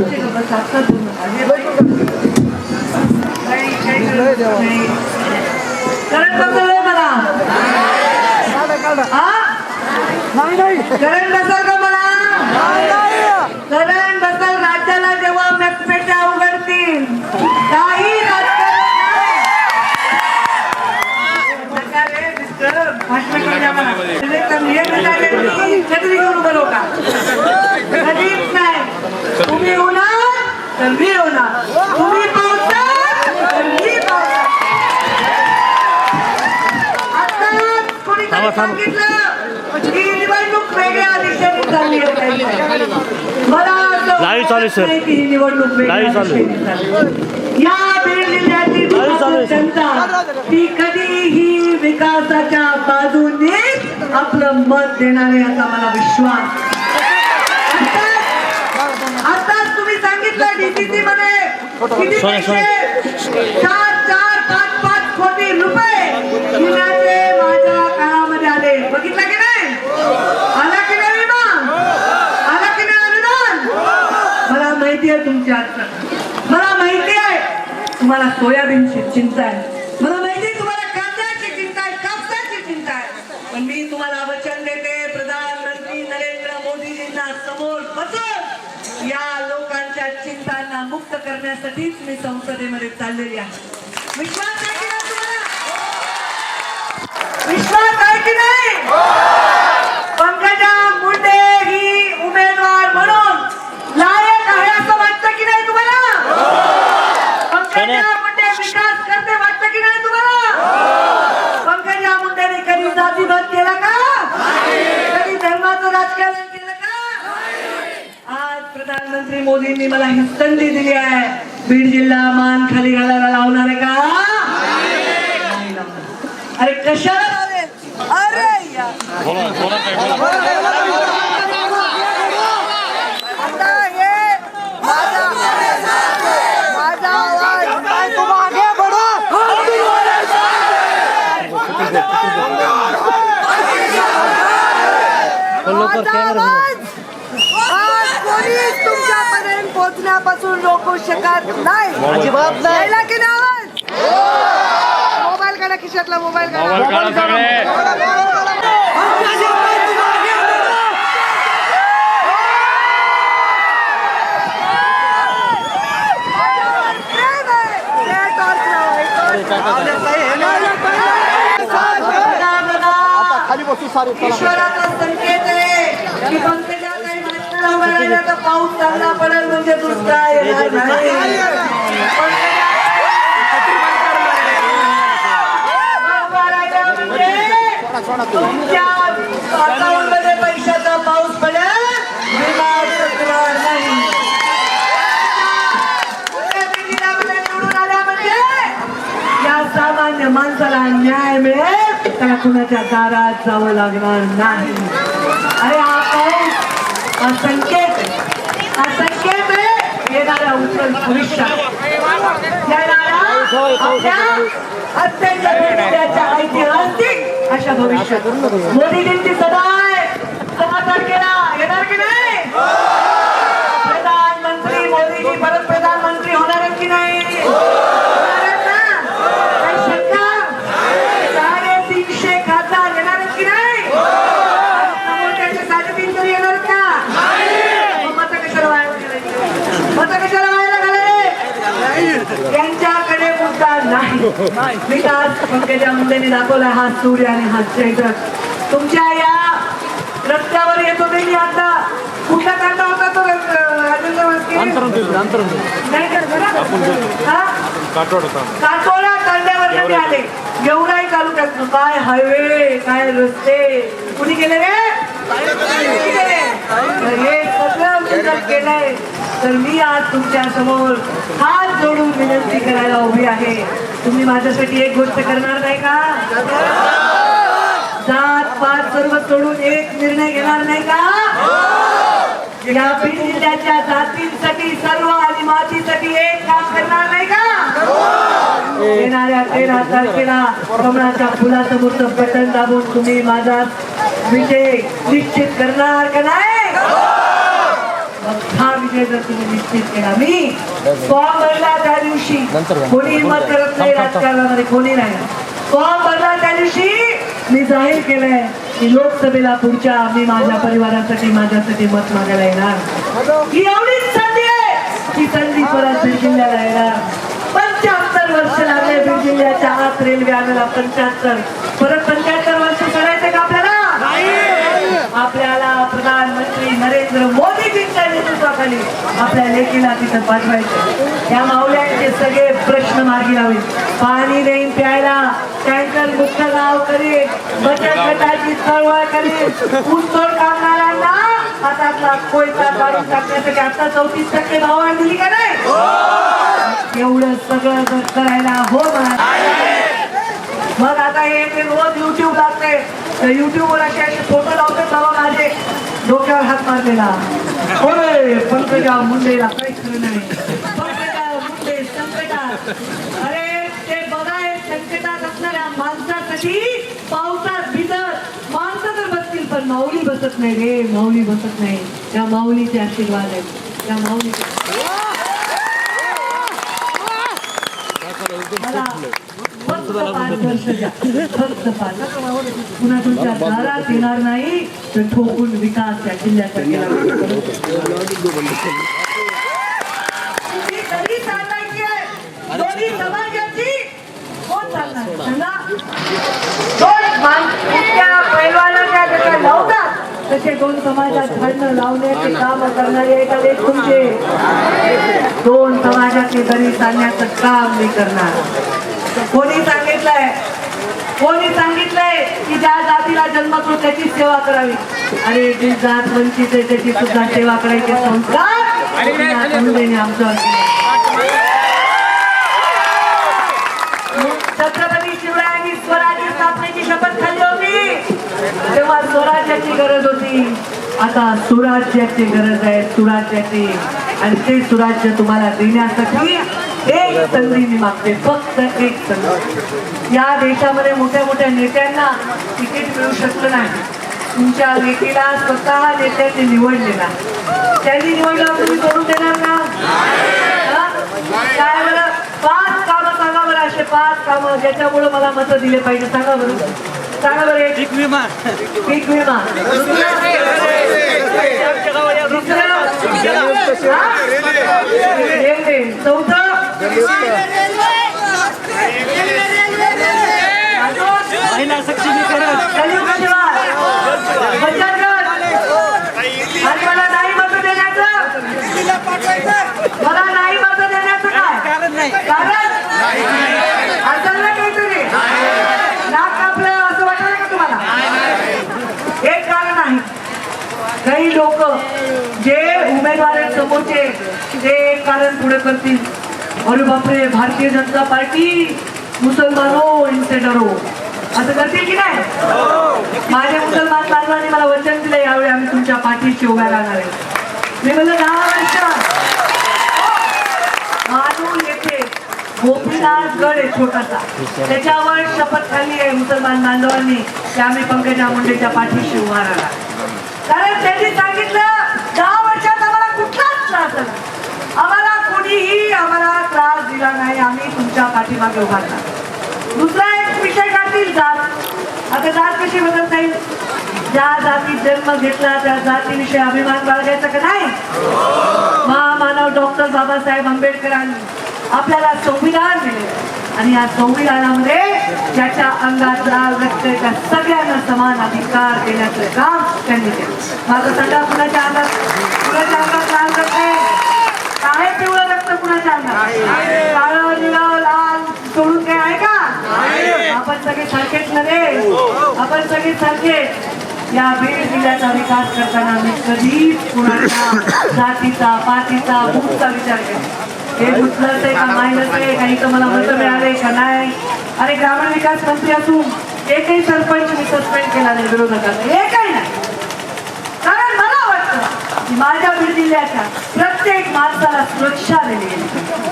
आमचे का बस करंट बसवलंय मला करंट बसल का मला करंट बसल राज्याला जेव्हा मेकपेट्या उघडतील काही भाषण द्या मला. छत्री घेऊन बरोबर निवडणूक वेगळ्या दिशेने चालली मला असं ही वेगळ्या. दिशेने चालली. या बीड. जनता ती कधीही विकासाच्या बाजूने आपलं मत देणार याचा मला विश्वास आता- आताच तुम्ही सांगितलं डीसीसी मध्ये किती. पैसे चार चार पाच पाच कोटी रुपये विम्याचे माझ्या काळामध्ये आले बघितलं की नाही आला की नाही विमा आला की नाही अनुदान मला माहिती आहे तुमची मला माहिती आहे तुम्हाला सोयाबीनची चिंता आहे. मला माहिती आहे तुम्हाला कांद्याची चिंता आहे कापसाची चिंता आहे. पण मी तुम्हाला वचन देते प्रधानमंत्री नरेंद्र मोदीजींना समोर बसून या लोकांच्या चिंतांना मुक्त करण्यासाठीच मी संसदेमध्ये चाललेली आहे विश्वास आहे की नाही विश्वास आहे की नाही पंकजा मुंडे ही उमेदवार म्हणून लायक आहे असं वाटतं की नाही तुम्हाला पंकजा मुंडे विकास करते वाटतं की नाही तुम्हाला पंकजा मुंडेने कधी जातीभेद केला का कधी धर्माचं राजकारण केलं का? आज प्रधानमंत्री मोदींनी मला ही संधी दिली आहे. बीड जिल्हा मान खाली घालायला लावणार आहे का? अरे कशाला लावले? अरे यार आता हे माझा माझा आवाज काय तुम आगे बढ़ो माझा आवाज आज कोणीच तुमच्यापर्यंत पोहोचण्यापासून रोखू शकत नाही अजिबात नाही की नाही आवाज मोबाईल काढा खिशातला मोबाईल काढा प्रेम आहे. ते टॉर्च लावायचं. ईश्वराचा संकेत आहे की पंकजा काही नाचण्याला उभ्या राहिल्या तर पाऊस चांगला पडेल म्हणजे दुष्काळ येणार नाही तुमच्या पैशाचा पाऊस पडेल विमा चुकणार नाही. म्हणजे या सामान्य माणसाला न्याय मिळेल त्याला कुणाच्या दारात जावं लागणार नाही. संकेत. हा संकेत येणाऱ्या उज्ज्वल भविष्यात अत्यंत ऐतिहासिक अशा भविष्यात. मोदीजींची आहे सहा तारखेला येणार की नाही? प्रधानमंत्री मोदीजी परत प्रधानमंत्री होणार आहेत की नाही होणार आहेत ना? काही शंका? साडेतीनशे खासदार येणार आहेत की नाही समोरच्याचे साडेतीन तरी येणार आहेत का मग मतं कशाला वाया घालायची? मतं कशाला वाया घालायचे? त्यांच्याकडे मुद्दा नाही विकास पंकजा मुंडेने दाखवला हा सूर्य आणि हा चैत्र तुमच्या या रस्त्यावर येत मी आता. कुठला कांदा होता तो राजेंद्र वास्के? नाही? हा? कांद्यावर मी आले. गेवराई तालुक्यात काय हायवे काय रस्ते? कुणी गेले रे? कुणी गेले? तर हे सगळं मी जर केलंय. तर मी आज तुमच्यासमोर हात जोडून विनंती करायला उभी आहे. तुम्ही माझ्यासाठी एक गोष्ट करणार नाही का? जात पात सर्व सोडून एक निर्णय घेणार नाही का? या जिल्ह्याच्या जातींसाठी सर्व आणि मातीसाठी एक काम करणार नाही का? येणाऱ्या तेरा तारखेला कमळाच्या फुलासमोरचं बटन दाबून तुम्ही माझा विजय निश्चित करणार का नाही? हा विजय जर तुम्ही निश्चित केला. मी फॉर्म भरला त्या दिवशी कोणी हिंमत करत नाही राजकारणामध्ये कोणी नाही. फॉर्म भरला त्या दिवशी मी जाहीर केलंय की लोकसभेला पुढच्या मी माझ्या परिवारासाठी माझ्यासाठी मत मागायला येणार. ही एवढीच संधी आहे ही संधी परत बीड जिल्ह्याला येणार. पंच्याहत्तर वर्ष लागले बीड जिल्ह्याच्या आत रेल्वे आणायला पंच्याहत्तर. परत पंच्याहत्तर वर्ष करायचे का आपल्याला आपल्याला प्रधानमंत्री नरेंद्र मोदीजींच्या नेतृत्वाखाली आपल्या लेकीला तिथं पाठवायचं. या मावल्यांचे सगळे प्रश्न मार्गी लावेल. पाणी देईन प्यायला टँकर मुक्त गाव करेल बचत गटाची चळवळ करेल ऊसतोड कामगारांना हातातला कोयता काढून टाकण्यासाठी आता चौतीस टक्के भाव दिली का नाही? एवढं सगळं जर करायला हो मग आता हे रोज युट्यूब लागते तर युट्यूबवर असे असे फोटो लावते बाबा माझे. डोक्यावर हात मारलेला होय पंकजा मुंडेला काही खरं नाही पंकजा मुंडे संकटात अरे ते बघा हे संकटात असणाऱ्या माणसासाठी पावसात भिजत माणसं तर बसतील पण माऊली बसत नाही रे माऊली बसत नाही त्या माऊलीचे आशीर्वाद आहेत त्या माऊलीचे मला फक्त पाच वर्ष द्या. फक्त पाच पुन्हा तुमच्या दारात येणार नाही तर ठोकून विकास या जिल्ह्याचा केला. चालणार? लावतात तसे दोन समाजात घडणं लावण्याचे काम करणारे एका देश तुमचे. दोन समाजाचे दरी चालण्याचं काम मी करणार. कोणी सांगितलंय. कोणी सांगितलंय की ज्या जातीला जन्मतो त्याची सेवा करावी. अरे जी जात वंचित आहे त्याची सुद्धा सेवा करायचे. संस्कार केले. छत्रपती शिवरायांनी स्वराज्य स्थापनेची शपथ खाल्ली होती. तेव्हा स्वराज्याची गरज होती. आता सुराज्याची गरज आहे सुराज्याची. आणि ते सुराज्य तुम्हाला देण्यासाठी एक संधी मी मागते फक्त एक संधी या देशामध्ये मोठ्या मोठ्या नेत्यांना तिकीट मिळू शकलं नाही तुमच्या लेखीला स्वतः नेत्यांनी निवडलेला त्यांनी निवडला तुम्ही करून देणार का काय बरं पाच कामं सांगा बरं असे पाच कामं ज्याच्यामुळे मला मतं दिले पाहिजे सांगा बरं सांगा बरं पीक विमा पीक विमा दुसरं हा? रेल्वे चौथं अजून? महिला सक्षमीकरण कलियुग शिवाय बचत गट आणि मला नाही मत देण्याचं मला नाही मत देण्याचं काय कारण नाही कारण असेल ना काहीतरी नाक कापलं असं वाटलं का तुम्हाला एक कारण आहे काही लोक जे उमेदवार आहेत समोरचे ते कारण पुढे करतील. अरे बापरे भारतीय जनता पार्टी मुसलमानो इनसे डरो असं करतील की नाही? माझे मुसलमान बांधवांनी मला वचन दिलं यावेळी आम्ही तुमच्या पाठीशी उभ्या राहणार आहे. मी म्हणलं दहा वर्ष मानून येथे गोपीनाथ गड आहे छोटासा. त्याच्यावर शपथ खाली आहे मुसलमान बांधवांनी की आम्ही पंकजा मुंडेच्या पाठीशी उभा राहणार. कारण त्यांनी सांगितलं दहा वर्षात आम्हाला कुठलाच त्रास झाला नाही. आम्हाला कोणीही आम्हाला त्रास दिला नाही आम्ही तुमच्या पाठीमागे उभा दुसरा एक विषय काढतील जात. आता जात कशी बदलता येईल? ज्या जातीत जन्म घेतला त्या जातीविषयी अभिमान बाळगायचा का नाही? महामानव डॉक्टर बाबासाहेब आंबेडकरांनी आपल्याला संविधान दिले. आणि या संविधानामध्ये ज्याच्या अंगात लाल रक्त त्या सगळ्यांना समान अधिकार देण्याचं काम त्यांनी केलं. माझं सगळा कुणाच्या अंगात? कुणाच्या अंगात लाल रक्त आहे आहे पिवळं रक्त कुणाच्या अंगात काळं निळं लाल सोडून काय आहे का आपण सगळे सारखेच ना रे आपण सगळे सारखे या बीड जिल्ह्याचा विकास करताना आम्ही कधीच कुणाच्या जातीचा पातीचा भूतचा विचार केला हे मुस्लच ते का मायनस आहे काही तर मला मत मिळाले का नाही? अरे ग्रामीण विकास मंत्री असून एकही सरपंच मी सस्पेंड केला नाही विरोधकांना एकही नाही. कारण मला वाटतं की माझ्या बीड जिल्ह्याच्या प्रत्येक माणसाला सुरक्षा दिली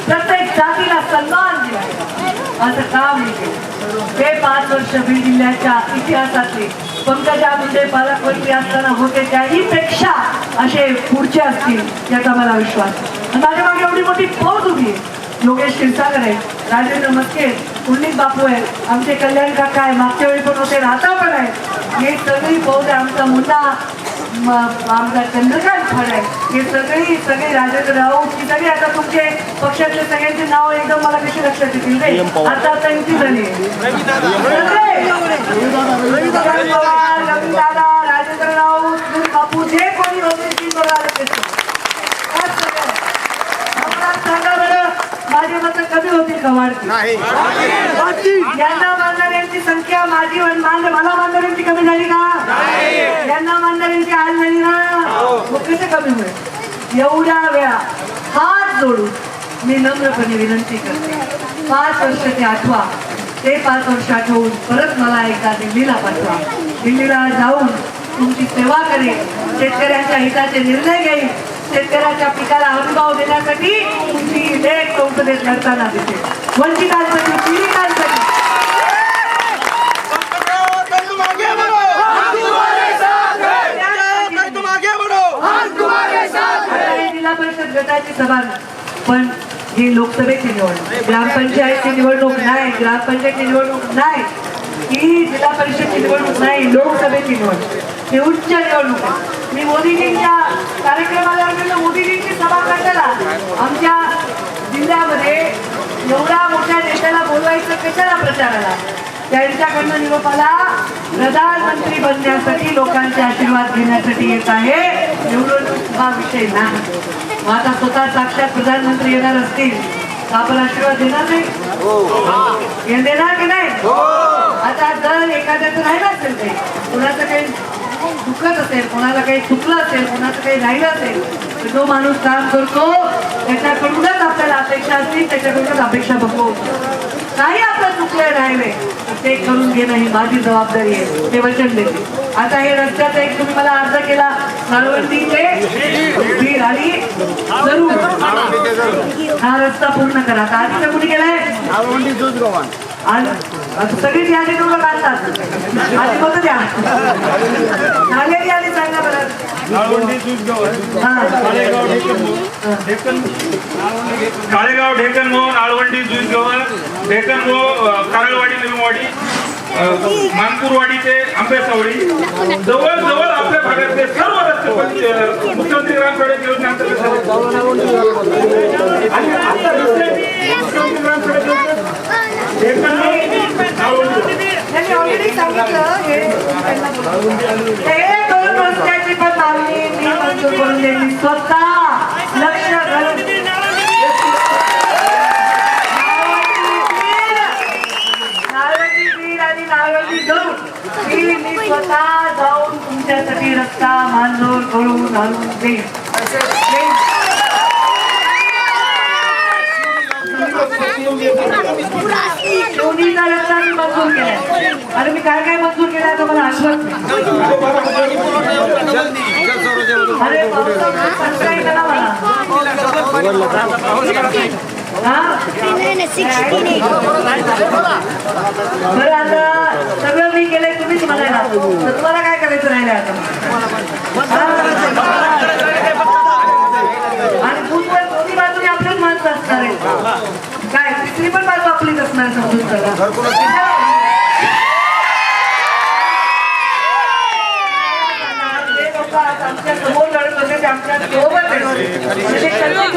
प्रत्येक जातीला सन्मान दिला असं काम मी केलं. हे पाच वर्ष बीड जिल्ह्याच्या इतिहासातले पंकजा मुंडे पालकमंत्री असताना होते त्याही पेक्षा असे पुढचे असतील याचा मला विश्वास. माझ्या मागे एवढी मोठी फौज उभी आहे. योगेश क्षीरसागर आहे राजेंद्र मस्के पुंडित बापू आहे आमचे कल्याण काका आहे मागच्या वेळी पण होते राहता पण आहे हे सगळी फौज आहे आमचा मुन्ना आमचा चंद्रकांत फड हे सगळी सगळे राजेंद्र राऊत ही सगळी आता तुमचे पक्षातले सगळ्यांची नाव एकदम मला कशी लक्षात येतील रे? आता युती झाली शरद पवार राजेंद्र राऊत बापू जे कोणी होते ती बघायला येतो आज सगळं. मला सांगा बरं माझी मतं कमी होतील का वाढतील? यांना मानणाऱ्यांची संख्या माझी मला मानणाऱ्यांची कमी झाली का? यांना मानणाऱ्यांची आज झाली ना? मग कसे कमी होईल? एवढ्या वेळा हात जोडून मी नम्रपणे विनंती करते. पाच वर्ष ते आठवा. ते पाच वर्ष आठवून परत मला एकदा दिल्लीला पाठवा. दिल्लीला जाऊन तुमची सेवा करेन. शेतकऱ्यांच्या हिताचे निर्णय घेईन. शेतकऱ्याच्या पिकाला हमीभाव देण्यासाठी तुमची लेख संसदेत लढताना दिसते वंचितांसाठी पीडितांसाठी. जिल्हा परिषद गटाची सभा पण ही लोकसभेची निवडणूक ग्रामपंचायतची निवडणूक नाही ग्रामपंचायतची निवडणूक नाही. ही जिल्हा परिषदची निवडणूक नाही लोकसभेची निवडणूक. ही उच्च निवडणूक मी मोदीजींच्या कार्यक्रमाला गेलो मोदीजींची सभा करताना आमच्या जिल्ह्यामध्ये एवढ्या मोठ्या नेत्याला बोलवायचं कशाला प्रचाराला त्यांच्याकडनं निरोप आला प्रधानमंत्री बनण्यासाठी लोकांचे आशीर्वाद घेण्यासाठी येत आहे. निवडणूक हा विषय नाही. मग आता स्वतः साक्षात प्रधानमंत्री येणार असतील तर आपण आशीर्वाद देणार नाही? हे. देणार की नाही? आता जर एखाद्याचं राहिलं असेल ते कुणाचं काही दुखत असेल कोणाला काही चुकलं असेल कोणाचं काही राहिलं असेल तर जो माणूस काम करतो त्याच्याकडूनच आपल्याला अपेक्षा असतील त्याच्याकडूनच अपेक्षा बघू काही आपलं चुकलं राहिले तर ते करून घेणं ही माझी जबाबदारी आहे. ते वचन देते. आता हे रस्त्याचा एक तुम्ही मला अर्ज केला. नाळवंडी ते आणि जरूर. हा रस्ता पूर्ण करा. आता आधीचा कुणी केलाय? आणि सगळीच यादी तुम्हाला काढतात आधी बघू झालेली यादी सांगा हा. काळेगाव ढेकन मोहन आळवंडी जुईसगाव ढेकन मोह कारळवाडी निमवाडी मानपूरवाडी ते आंबेसावडी जवळ जवळ आपल्या भागातले सर्व रस्ते मुख्यमंत्री ग्राम सडक योजनेअंतर्गत स्वतः आणि आता मुख्यमंत्री ग्राम सडक त्यांनी already सांगितलं हे त्यांना बोलून. हे दोन रस्त्याची पण मागणी मी मंजूर करून दिली स्वतः लक्ष घालून नारळी बीड आणि नारळी जाऊन मी मी स्वतः जाऊन तुमच्यासाठी रस्ता मानजोर करून घालून देईल देईन. दोन्हीचा रस्ता मी मंजूर केलाय. अरे मी काय काय मंजूर केलाय तर मला आठवत अरे मला बरं आता सगळं मी केलंय तुम्हीच म्हणायला. तर तुम्हाला काय करायचं राहिलं आता? आणि दोन्ही बाजूने आपलेच माणसं असणार आहे काय तिसरी पण बाजू आपलीच असणार समजून चला. आज आमच्यासमोर लढत होते ते आमच्यासोबत म्हणजे कधीच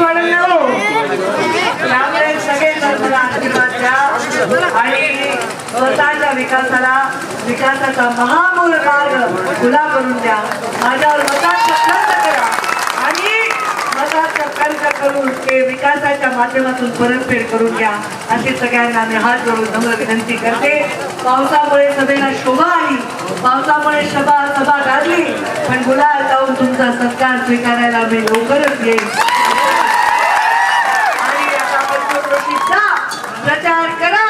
त्यामुळे सगळे मला आशीर्वाद द्या. आणि स्वतःच्या विकासाला विकासाचा महामूल मार्ग खुला करून द्या. माझ्यावर मताचा करा. मताचा करून ते विकासाच्या माध्यमातून परतफेड करून घ्या. अशी सगळ्यांना मी हात जोडून नम्र विनंती करते. पावसामुळे सभेला शोभा आली. पावसामुळे सभा सभा गाजली. पण गुलाल जाऊन तुमचा सत्कार स्वीकारायला मी लवकरच येईल. आणि आता प्रचार करा.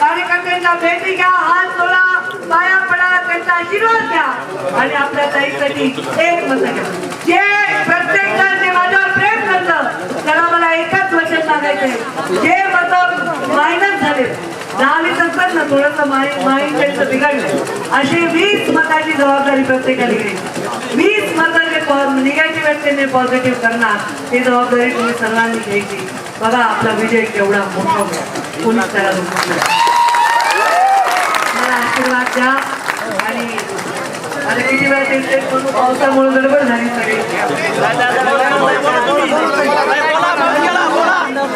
कार्यकर्त्यांना भेटी घ्या. हात जोडा. पाया पडा. त्यांचा आशीर्वाद घ्या. आणि आपल्या ताईसाठी एक मत घ्या जे प्रत्येक माझ्या होतं त्याला मला एकच वचन सांगायचंय जे मत मायनस झाले दहावी असतात ना थोडंसं माइंड त्यांचं बिघडलं. अशी वीस मताची जबाबदारी प्रत्येकाने घ्यायची. वीस मत जे निगेटिव्ह आहेत पॉझिटिव्ह करणार ही जबाबदारी तुम्ही सर्वांनी घ्यायची. बघा आपला विजय केवढा मोठा होईल. पोलीस त्याला मला आशीर्वाद द्या. आता किती वेळा ते पावसामुळे गडबड झाली सगळी.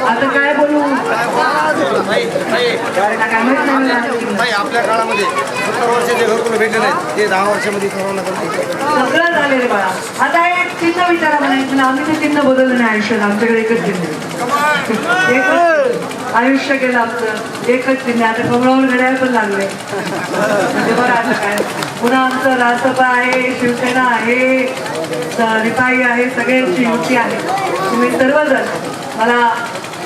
आता काय बोलू? आपल्या काळामध्ये सत्तर वर्षाचे घरकुल भेटले नाहीत? ते दहा वर्षामध्ये कोरोना सगळं झालेलं बाळा. आता एक चिन्ह विचारा म्हणायचं ना आम्ही ते चिन्ह बदललं नाही आयुष्यात. आमच्याकडे एकच चिन्ह. आयुष्य गेलं आमचं. एकच चिन्ह. आता कमळावर घड्याळ पण लागले म्हणजे बघा आता काय? पुन्हा आमचं रासपा आहे शिवसेना आहे रिपाई आहे सगळ्यांची युती आहे. तुम्ही सर्वजण मला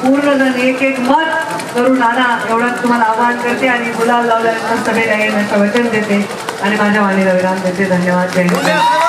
पूर्णजण एक एक मत करून आणा एवढंच तुम्हाला आवाहन करते आणि गुलाब लावल्यानंतर सभेला येण्याचं वचन देते. आणि माझ्या वाणीला विराम देते धन्यवाद. जय